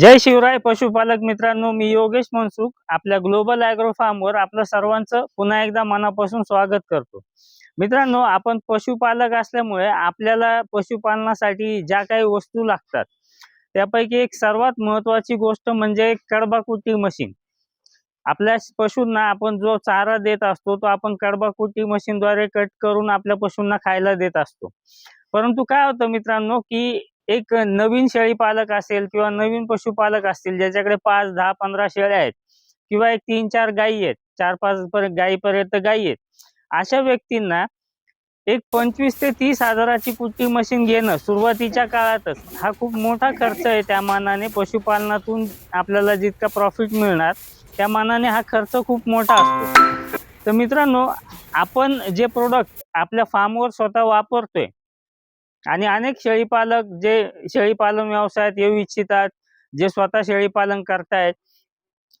जय शिवराय पशुपालक मित्रांनो मी योगेश मनसुख आपल्या ग्लोबल ॲग्रो फार्मवर आपलं सर्वांचं पुन्हा एकदा मनापासून स्वागत करतो. मित्रांनो आपण पशुपालक असल्यामुळे आपल्याला पशुपालनासाठी ज्या काही वस्तू लागतात त्यापैकी एक सर्वात महत्वाची गोष्ट म्हणजे कडबाकुटी मशीन. आपल्या पशूंना आपण जो चारा देत असतो तो आपण कडबाकुटी मशीनद्वारे कट करून आपल्या पशूंना खायला देत असतो. परंतु काय होतं मित्रांनो की एक नवीन शेळी पालक असेल किंवा नवीन पशुपालक असतील ज्याच्याकडे पाच दहा पंधरा शेळ्या आहेत किंवा एक तीन चार गायी आहेत चार पाच पर्यंत गायीपर्यंत गायी आहेत अशा व्यक्तींना एक पंचवीस ते तीस हजाराची कुट्टी मशीन घेणं सुरुवातीच्या काळातच हा खूप मोठा खर्च आहे. त्या मानाने पशुपालनातून आपल्याला जितका प्रॉफिट मिळणार त्या मानाने हा खर्च खूप मोठा असतो. तर मित्रांनो आपण जे प्रोडक्ट आपल्या फार्मवर स्वतः वापरतोय आणि अनेक शेळीपालक जे शेळीपालन व्यवसायात येऊ इच्छितात जे स्वतः शेळीपालन करतायत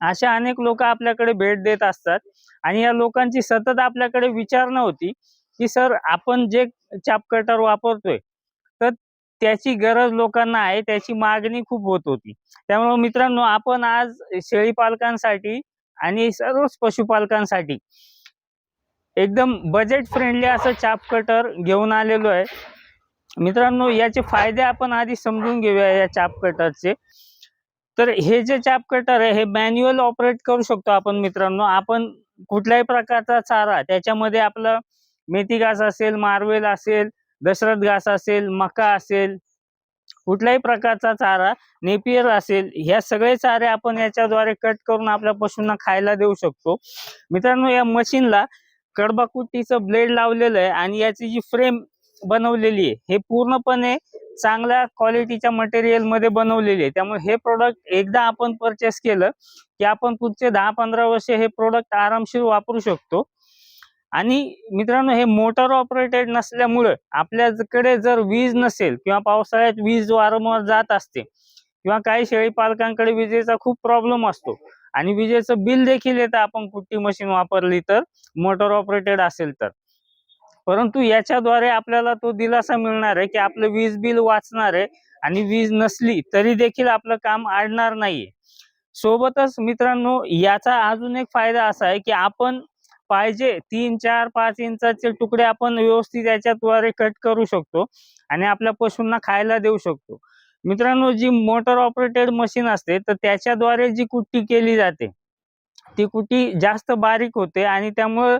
अशा अनेक लोक आपल्याकडे भेट देत असतात. आणि या लोकांची सतत आपल्याकडे विचारणा होती की सर आपण जे चाप कटर वापरतोय तर त्याची गरज लोकांना आहे त्याची मागणी खूप होत होती. त्यामुळे मित्रांनो आपण आज शेळीपालकांसाठी आणि सर्वच पशुपालकांसाठी एकदम बजेट फ्रेंडली असं चाप कटर घेऊन आलेलो आहे. मित्रांनो याचे फायदे आपण आधी समजून घेऊया या चाप कटरचे. तर हे जे चाप कटर आहे हे मॅन्युअल ऑपरेट करू शकतो आपण मित्रांनो. आपण कुठल्याही प्रकारचा चारा त्याच्यामध्ये आपलं मेथी घास असेल मार्वेल असेल दशरथ घास असेल मका असेल कुठल्याही प्रकारचा चारा नेपियर असेल ह्या सगळे चारे आपण याच्याद्वारे कट करून आपल्या पशूंना खायला देऊ शकतो. मित्रांनो या मशीनला कडबाकुट्टीचं ब्लेड लावलेलं आहे आणि याची जी फ्रेम बनवलेली आहे. हे पूर्णपणे चांगल्या क्वालिटीच्या मटेरियलमध्ये बनवलेली आहे. त्यामुळे हे प्रोडक्ट एकदा आपण परचेस केलं की आपण पुढचे दहा पंधरा वर्ष हे प्रोडक्ट आरामशीर वापरू शकतो. आणि मित्रांनो हे मोटर ऑपरेटेड नसल्यामुळं आपल्याकडे जर वीज नसेल किंवा पावसाळ्यात वीज वारंवार जात असते किंवा काही शेळी पालकांकडे विजेचा खूप प्रॉब्लेम असतो आणि विजेचं बिल देखील येतं आपण कुट्टी मशीन वापरली तर मोटर ऑपरेटेड असेल तर. परंतु याच्याद्वारे आपल्याला तो दिलासा मिळणार आहे की आपलं वीज बिल वाचणार आहे आणि वीज नसली तरी देखील आपलं काम आडणार नाहीये. सोबतच मित्रांनो याचा अजून एक फायदा असा आहे की आपण पाहिजे तीन चार पाच इंचाचे तुकडे आपण व्यवस्थित याच्याद्वारे कट करू शकतो आणि आपल्या पशूंना खायला देऊ शकतो. मित्रांनो जी मोटर ऑपरेटेड मशीन असते तर त्याच्याद्वारे जी कुट्टी केली जाते ती कुट्टी जास्त बारीक होते आणि त्यामुळे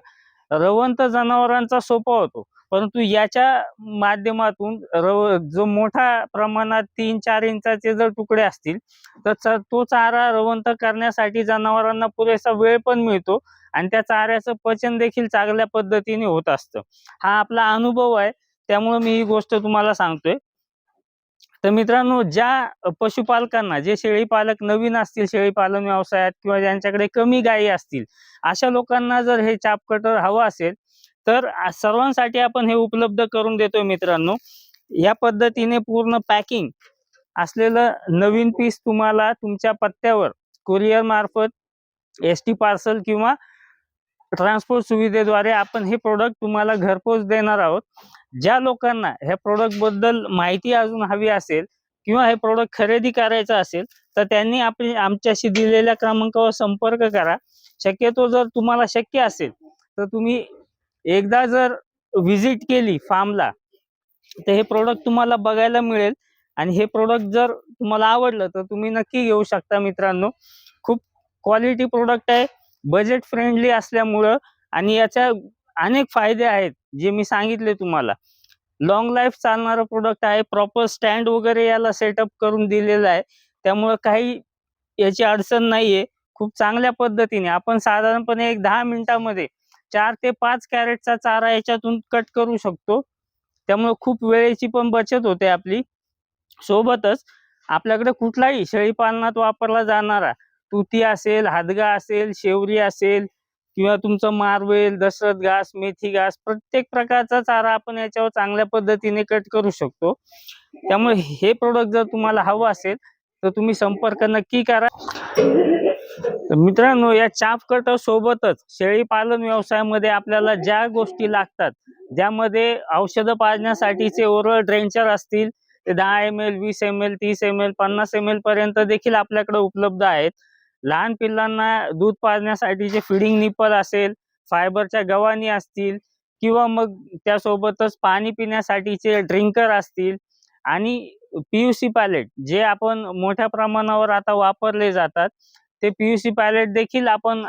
रवंत जनावरांचा सोपा होतो. परंतु याच्या माध्यमातून रव जो मोठा प्रमाणात तीन चार इंचाचे जर तुकडे असतील तर तो चारा रवंत करण्यासाठी जनावरांना पुरेसा वेळ पण मिळतो आणि त्या चाऱ्याचं पचन देखील चांगल्या पद्धतीने होत असतं. हा आपला अनुभव आहे. त्यामुळे मी ही गोष्ट तुम्हाला सांगतोय. तर मित्रांनो ज्या पशुपालकांना जे शेळीपालक नवीन असतील शेळीपालन व्यवसायात किंवा ज्यांच्याकडे कमी गायी असतील अशा लोकांना जर हे चाप कटर हवं असेल तर सर्वांसाठी आपण हे उपलब्ध करून देतोय मित्रांनो. या पद्धतीने पूर्ण पॅकिंग असलेलं नवीन पीस तुम्हाला तुमच्या पत्त्यावर कुरिअर मार्फत एस टी पार्सल किंवा ट्रान्सपोर्ट सुविधेद्वारे आपण हे प्रोडक्ट तुम्हाला घरपोच देणार आहोत. ज्या लोकांना ह्या प्रोडक्टबद्दल माहिती अजून हवी असेल किंवा हे प्रोडक्ट खरेदी करायचं असेल तर त्यांनी आपली आमच्याशी दिलेल्या क्रमांकावर संपर्क करा. शक्यतो जर तुम्हाला शक्य असेल तर तुम्ही एकदा जर व्हिजिट केली फार्मला तर हे प्रोडक्ट तुम्हाला बघायला मिळेल. आणि हे प्रोडक्ट जर तुम्हाला आवडलं तर तुम्ही नक्की घेऊ शकता मित्रांनो. खूप क्वालिटी प्रोडक्ट आहे बजेट फ्रेंडली असल्यामुळं आणि याच्या अनेक फायदे आहेत जे मी सांगितले तुम्हाला. लॉंग लाईफ चालणारं प्रोडक्ट आहे प्रॉपर स्टँड वगैरे याला सेटअप करून दिलेलं आहे. त्यामुळं काही याची अडचण नाहीये. खूप चांगल्या पद्धतीने आपण साधारणपणे एक दहा मिनिटामध्ये चार ते पाच कॅरेटचा चारा याच्यातून कट करू शकतो. त्यामुळे खूप वेळेची पण बचत होते आपली. सोबतच आपल्याकडे कुठलाही शेळीपालनात वापरला जाणारा तुती असेल हादगा असेल शेवरी असेल किंवा तुमचं मार्वेल दशरथ घास मेथी घास प्रत्येक प्रकारचा चारा आपण याच्यावर चांगल्या पद्धतीने कट करू शकतो. त्यामुळे हे प्रोडक्ट जर तुम्हाला हवं असेल तर तुम्ही संपर्क नक्की करा. मित्रांनो या चाप कटर सोबतच शेळी पालन व्यवसायामध्ये आपल्याला ज्या गोष्टी लागतात ज्यामध्ये औषधं पाजण्यासाठीचे ओरळ ड्रेंचर असतील ते दहा एम एल वीस एम एल तीस एम एल पन्नास एम एल पर्यंत देखील आपल्याकडे उपलब्ध आहेत. लहान पिल्लांना दूध पाजण्यासाठीचे फिडिंग निपल असेल फायबरच्या गव्हाणी असतील किंवा मग त्यासोबतच पाणी पिण्यासाठीचे ड्रिंकर असतील आणि पीयूसी पॅलेट जे आपण मोठ्या प्रमाणावर आता वापरले जातात ते पीयूसी पॅलेट देखील आपण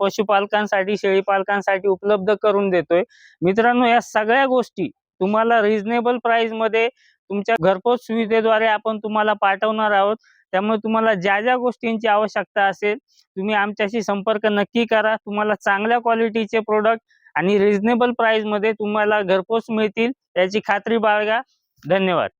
पशुपालकांसाठी शेळी पालकांसाठी उपलब्ध करून देतोय. मित्रांनो या सगळ्या गोष्टी तुम्हाला रिझनेबल प्राइसमध्ये तुमच्या घरपोच सुविधेद्वारे आपण तुम्हाला पाठवणार आहोत. त्यामुळे तुम्हाला ज्या ज्या गोष्टींची आवश्यकता असेल तुम्ही आमच्याशी संपर्क नक्की करा. तुम्हाला चांगल्या क्वालिटीचे प्रोडक्ट आणि रिजनेबल प्राइसमध्ये तुम्हाला घरपोच मिळतील याची खात्री बाळगा. धन्यवाद.